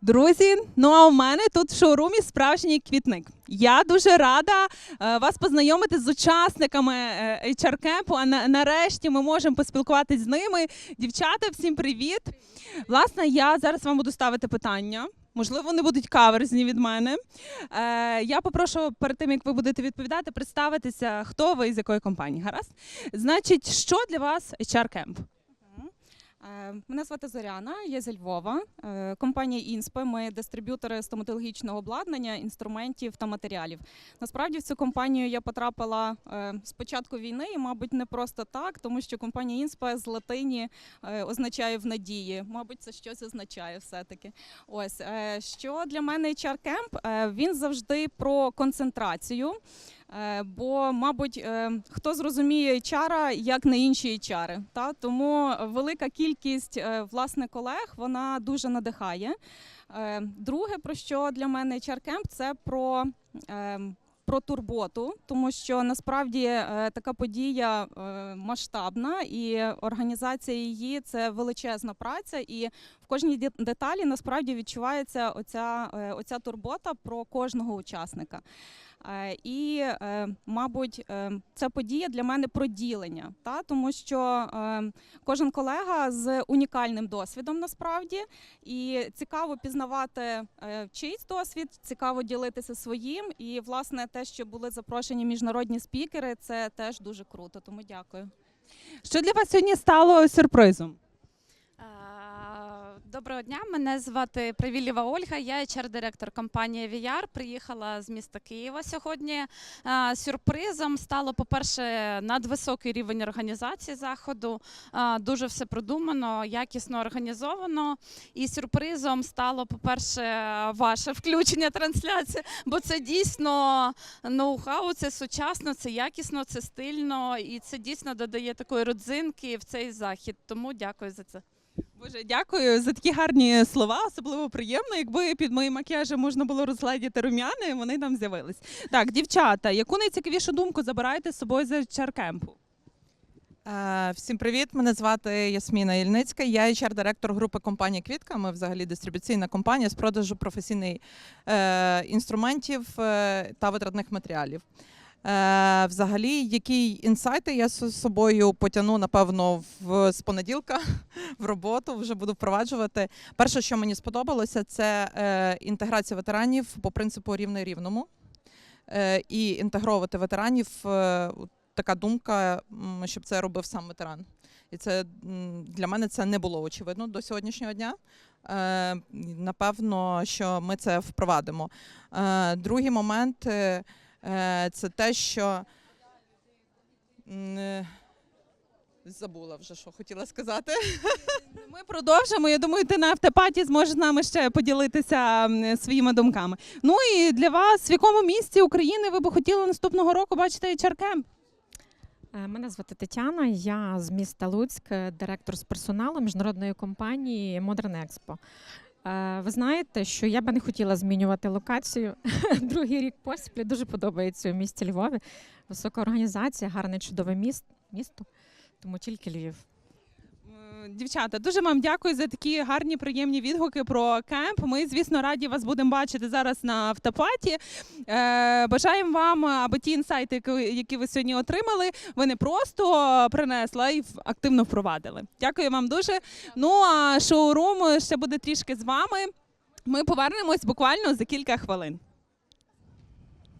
Друзі, ну а у мене тут в шоурумі справжній квітник. Я дуже рада е, вас познайомити з учасниками е, HR Camp, А нарешті ми можемо поспілкуватись з ними. Дівчата, всім привіт! Власне, я зараз вам буду ставити питання. Можливо, вони будуть каверзні від мене. Е, я попрошу перед тим, як ви будете відповідати, представитися, хто ви і з якої компанії. Гаразд? Значить, що для вас HR Camp? Е, Мене звати Зоряна, я зі Львова. Е, Компанія Інспе. Ми дистриб'ютори стоматологічного обладнання, інструментів та матеріалів. Насправді в цю компанію я потрапила е, з початку війни, і, мабуть, не просто так, тому що компанія Інспе з латині е, означає в надії. Мабуть, це щось означає все-таки. Ось е, що для мене HR Camp? Е, Він завжди про концентрацію. Е, Бо, мабуть, е, хто зрозуміє HR, як не інші HR. Та? Тому велика кількість е, власне колег вона дуже надихає. Друге, про що для мене Camp, це про. Про турботу, тому що насправді така подія масштабна і організація її це величезна праця, і в кожній деталі насправді відчувається оця, оця турбота про кожного учасника. Е, І, е, мабуть, е, ця подія для мене про ділення, та? тому що кожен колега з унікальним досвідом насправді, і цікаво пізнавати чийсь досвід, цікаво ділитися своїм. І, власне, те, що були запрошені міжнародні спікери, це теж дуже круто. Тому дякую. Що для вас сьогодні стало сюрпризом? Доброго дня, мене звати Привілєва Ольга. Я HR-директор компанії VR. Приїхала з міста Києва сьогодні. Сюрпризом стало, по-перше, надвисокий рівень організації заходу. Дуже все продумано, якісно організовано. І сюрпризом стало, по-перше, ваше включення трансляції, бо це дійсно ноу-хау, це сучасно, це якісно, це стильно і це дійсно додає такої родзинки в цей захід. Тому дякую за це. Боже, дякую за такі гарні слова. Особливо приємно. Якби під моїм макіяжем можна було розгледіти рум'яни, вони там з'явились. Так, дівчата, яку найцікавішу думку забираєте з собою з чаркемпу? Всім привіт! Мене звати Ясміна Ільницька. Я HR-директор групи компанії Квітка. Ми взагалі дистрибуційна компанія з продажу професійних е, інструментів е, та витратних матеріалів. Е, взагалі, які інсайти я з собою потягну, напевно, в, з понеділка в роботу, вже буду впроваджувати. Перше, що мені сподобалося, це е, інтеграція ветеранів по принципу рівне рівному. Е, і інтегровувати ветеранів така думка, щоб це робив сам ветеран. І це для мене це не було очевидно до сьогоднішнього дня. Напевно, що ми це впровадимо. Другий момент це те, що е, забула вже, що хотіла сказати. Ми продовжимо. Я думаю, ти на автопаті зможеш з нами ще поділитися своїми думками. Ну і для вас, в якому місці України ви би хотіли наступного року бачити чаркемп? Е, Мене звати Тетяна, я з міста Луцьк, е, директор з персоналу міжнародної компанії Modern Expo. Е, Ви знаєте, що я би не хотіла змінювати локацію. Другий рік поспіль дуже подобається у місті Львові. Висока організація, гарне чудове міст, місто, тому тільки Львів. Дівчата, дуже вам дякую за такі гарні, приємні відгуки про кемп. Ми, звісно, раді вас будемо бачити зараз на автопаті. Е, бажаємо вам, аби ті інсайти, які ви- сьогодні отримали, ви не просто принесли, а й активно впровадили. Дякую вам дуже. Ну а шоурум ще буде трішки з вами. Ми повернемось буквально за кілька хвилин.